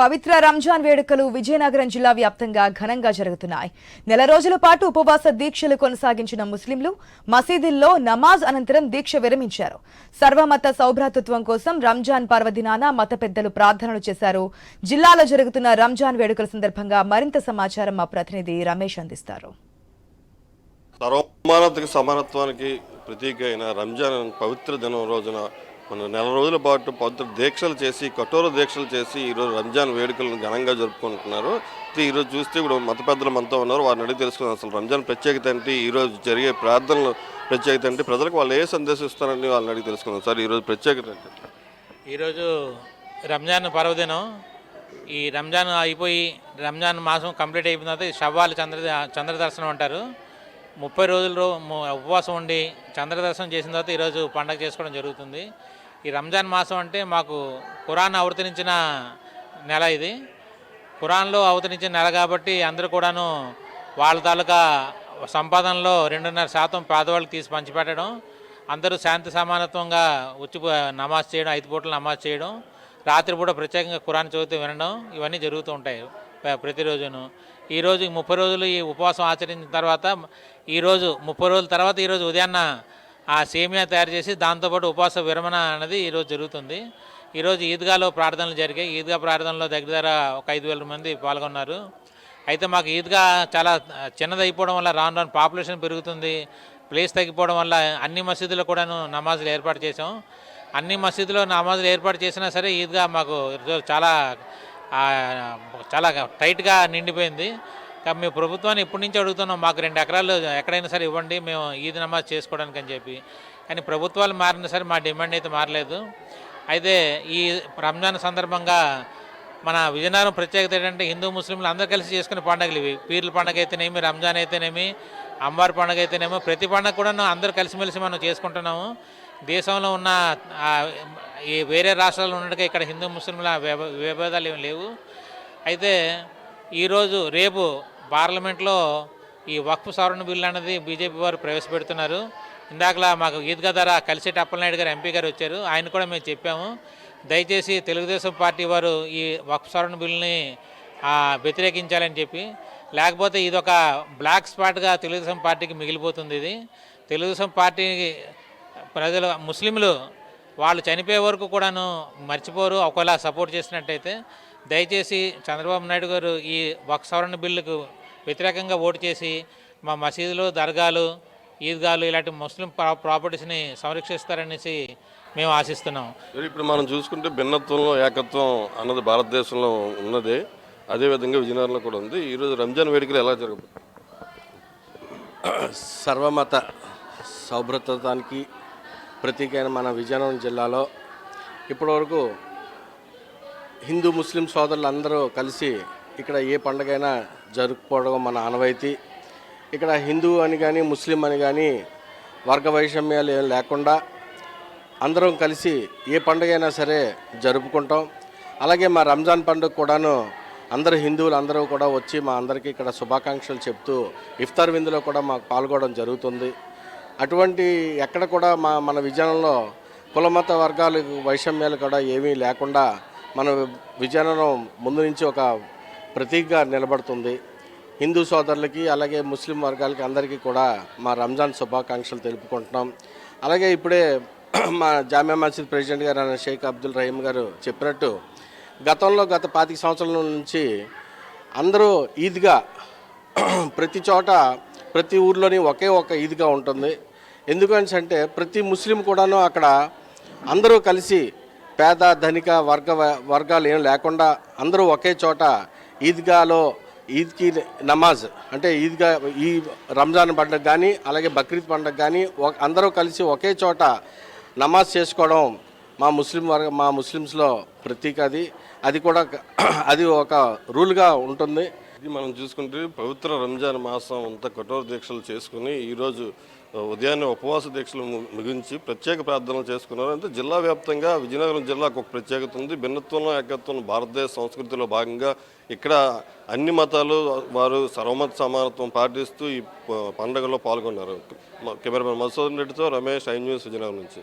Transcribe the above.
పవిత్ర రంజాన్ వేడుకలు విజయనగరం జిల్లా వ్యాప్తంగా ఘనంగా జరుగుతున్నాయి. నెల రోజుల పాటు ఉపవాస దీక్షలు కొనసాగించిన ముస్లింలు మసీదుల్లో నమాజ్ అనంతరం దీక్ష విరమించారు. సర్వమత సౌభ్రాతృత్వం కోసం రంజాన్ పర్వదినాన మత పెద్దలు ప్రార్థనలు చేశారు. జిల్లాలో జరుగుతున్న రంజాన్ వేడుకల సందర్భంగా మరింత సమాచారం మా ప్రతినిధి రమేష్ అందిస్తారు. సమానత్వానికి ప్రతీక అయిన రంజాన్ పవిత్ర దినం రోజున మన నెల రోజుల పాటు పవిత్ర దీక్షలు చేసి కఠోర దీక్షలు చేసి ఈరోజు రంజాన్ వేడుకలను ఘనంగా జరుపుకుంటున్నారు. ఈరోజు చూస్తే ఇప్పుడు మత పెద్దలు మనతో ఉన్నారు. వారిని అడిగి తెలుసుకున్నాం అసలు రంజాన్ ప్రత్యేకత ఏంటి? ఈరోజు జరిగే ప్రార్థనలు ప్రత్యేకత ఏంటి? ప్రజలకు వాళ్ళు ఏ సందేశం ఇస్తారని వాళ్ళని అడిగి తెలుసుకున్నాం సార్ ఈరోజు ప్రత్యేకత ఏంటి? ఈరోజు రంజాన్ పర్వదినం. ఈ రంజాన్ అయిపోయి రంజాన్ మాసం కంప్లీట్ అయిపోయిన తర్వాత ఈ షవ్వాల్ చంద్ర చంద్రదర్శనం అంటారు. ముప్పై రోజులు ఉపవాసం ఉండి చంద్రదర్శనం చేసిన తర్వాత ఈరోజు పండగ చేసుకోవడం జరుగుతుంది. ఈ రంజాన్ మాసం అంటే మాకు ఖురాన్ అవతరించిన నెల ఇది. ఖురాన్లో అవతరించిన నెల కాబట్టి అందరూ కూడాను వాళ్ళ తాలూకా సంపాదనలో రెండున్నర శాతం పేదవాళ్ళకి తీసి పంచిపెట్టడం అందరూ శాంతి సమానత్వంగా వచ్చి నమాజ్ చేయడం ఐదు పూటలు నమాజ్ చేయడం రాత్రిపూట ప్రత్యేకంగా ఖురాన్ చదివితే వినడం ఇవన్నీ జరుగుతూ ఉంటాయి ప్రతిరోజును. ఈరోజు ఈ ముప్పై రోజులు ఈ ఉపవాసం ఆచరించిన తర్వాత ఈరోజు ముప్పై రోజుల తర్వాత ఈరోజు ఉదయాన్న ఆ సేమియా తయారు చేసి దాంతోపాటు ఉపవాస విరమణ అనేది ఈరోజు జరుగుతుంది. ఈరోజు ఈద్గాలో ప్రార్థనలు జరిగాయి. ఈద్గా ప్రార్థనలో దగ్గర దగ్గర ఒక ఐదు వేల మంది పాల్గొన్నారు. అయితే మాకు ఈద్గా చాలా చిన్నదైపోవడం వల్ల రాను రాను పాపులేషన్ పెరుగుతుంది. ప్లేస్ తగ్గిపోవడం వల్ల అన్ని మసీదులో కూడాను నమాజులు ఏర్పాటు చేసాం అన్ని మసీదులో నమాజులు ఏర్పాటు చేసినా సరే ఈద్గా మాకు ఈరోజు చాలా చాలా టైట్గా నిండిపోయింది. కాబట్టి మేము ప్రభుత్వాన్ని ఇప్పటి నుంచి అడుగుతున్నాం మాకు రెండు ఎకరాలు ఎక్కడైనా సరే ఇవ్వండి మేము ఈద్ నమాజ్ చేసుకోవడానికి అని చెప్పి. కానీ ప్రభుత్వాలు మారిన సరే మా డిమాండ్ అయితే మారలేదు. అయితే ఈ రంజాన్ సందర్భంగా మన విజయనగరం ప్రత్యేకత ఏంటంటే హిందూ ముస్లింలు అందరూ కలిసి చేసుకునే పండుగలు ఇవి. పీర్ల పండుగ అయితేనేమి రంజాన్ అయితేనేమి అమ్మవారి పండుగ అయితేనేమో ప్రతి పండుగ కూడా అందరూ కలిసిమెలిసి మనం చేసుకుంటున్నాము. దేశంలో ఉన్న ఈ వేరే రాష్ట్రాల్లో ఉన్నట్టుగా ఇక్కడ హిందూ ముస్లింల విభేదాలు ఏమి లేవు. అయితే ఈరోజు రేపు పార్లమెంట్లో ఈ వక్ఫ్ సవరణ బిల్లు అనేది బీజేపీ వారు ప్రవేశపెడుతున్నారు. ఇందాకలా మాకు ఈద్గా ధర కలిసేటి అప్పలనాయుడు గారు ఎంపీ గారు వచ్చారు. ఆయన కూడా మేము చెప్పాము. దయచేసి తెలుగుదేశం పార్టీ వారు ఈ వక్ఫ్ సవరణ బిల్లుని వ్యతిరేకించాలని చెప్పి. లేకపోతే ఇది ఒక బ్లాక్ స్పాట్గా తెలుగుదేశం పార్టీకి మిగిలిపోతుంది ఇది. తెలుగుదేశం పార్టీ ప్రజలు ముస్లింలు వాళ్ళు చనిపోయే వరకు కూడాను మర్చిపోరు. ఒకవేళ సపోర్ట్ చేసినట్టయితే దయచేసి చంద్రబాబు నాయుడు గారు ఈ వక్ సవరణ బిల్లుకు వ్యతిరేకంగా ఓటు చేసి మా మసీదులు దర్గాలు ఈద్గాలు ఇలాంటి ముస్లిం ప్రా- ప్రాపర్టీస్ని సంరక్షిస్తారనేసి మేము ఆశిస్తున్నాం. ఇప్పుడు మనం చూసుకుంటే భిన్నత్వంలో ఏకత్వం అన్నది భారతదేశంలో ఉన్నదే. అదేవిధంగా విజయనగరంలో కూడా ఉంది. ఈరోజు రంజాన్ వేడుకలు ఎలా జరగబోతుంది సర్వమత సౌభ్రతత్వానికి ప్రతీకైన మన విజయనగరం జిల్లాలో ఇప్పటివరకు హిందూ ముస్లిం సోదరులు అందరూ కలిసి ఇక్కడ ఏ పండగైనా జరుపుకోవడం మన ఆనవాయితీ. ఇక్కడ హిందూ అని కానీ ముస్లిం అని కానీ వర్గ వైషమ్యాలు ఏం లేకుండా అందరం కలిసి ఏ పండుగ అయినా సరే జరుపుకుంటాం. అలాగే మా రంజాన్ పండుగ కూడాను అందరు హిందువులు అందరూ కూడా వచ్చి మా అందరికీ ఇక్కడ శుభాకాంక్షలు చెప్తూ ఇఫ్తార్ విందులో కూడా మాకు పాల్గొనడం జరుగుతుంది. అటువంటి ఎక్కడ కూడా మా మన విజయంలో కులమత వర్గాలు వైషమ్యాలు కూడా ఏమీ లేకుండా మన విజయనగరం ముందు నుంచి ఒక ప్రతీకగా నిలబడుతుంది. హిందూ సోదరులకి అలాగే ముస్లిం వర్గాలకి అందరికీ కూడా మా రంజాన్ శుభాకాంక్షలు తెలుపుకుంటున్నాం. అలాగే ఇప్పుడే మా జామియా మసీద్ ప్రెసిడెంట్ గారు అయిన షేక్ అబ్దుల్ రహీం గారు చెప్పినట్టు గతంలో గత పాతిక సంవత్సరాల నుంచి అందరూ ఈద్గా ప్రతి చోట ప్రతి ఊర్లోని ఒకే ఒక ఈద్గా ఉంటుంది. ఎందుకంటే ప్రతి ముస్లిం కూడాను అక్కడ అందరూ కలిసి పేద ధనిక వర్గ వర్గాలు ఏం లేకుండా అందరూ ఒకే చోట ఈద్గాలో ఈద్కి నమాజ్ అంటే ఈద్గా ఈ రంజాన్ పండుగ కానీ అలాగే బక్రీద్ పండుగ కానీ అందరూ కలిసి ఒకే చోట నమాజ్ చేసుకోవడం మా ముస్లిం వర్గ మా ముస్లిమ్స్లో ప్రతీక అది. అది కూడా అది ఒక రూల్గా ఉంటుంది. మనం చూసుకుంటే పవిత్ర రంజాన్ మాసం అంతా కఠోర దీక్షలు చేసుకుని ఈరోజు ఉదయాన్నే ఉపవాస దీక్షలు ముగించి ప్రత్యేక ప్రార్థనలు చేసుకున్నారు. అంటే జిల్లా వ్యాప్తంగా విజయనగరం జిల్లాకు ఒక ప్రత్యేకత ఉంది. భిన్నత్వంలో ఏకత్వం భారతదేశ సంస్కృతిలో భాగంగా ఇక్కడ అన్ని మతాలు వారు సర్వమత సమానత్వం పాటిస్తూ ఈ పండుగలో పాల్గొన్నారు. కెమెరామెన్ మధుసూదన్ రెడ్డితో రమేష్ ఐ న్యూస్ విజయనగరం నుంచి.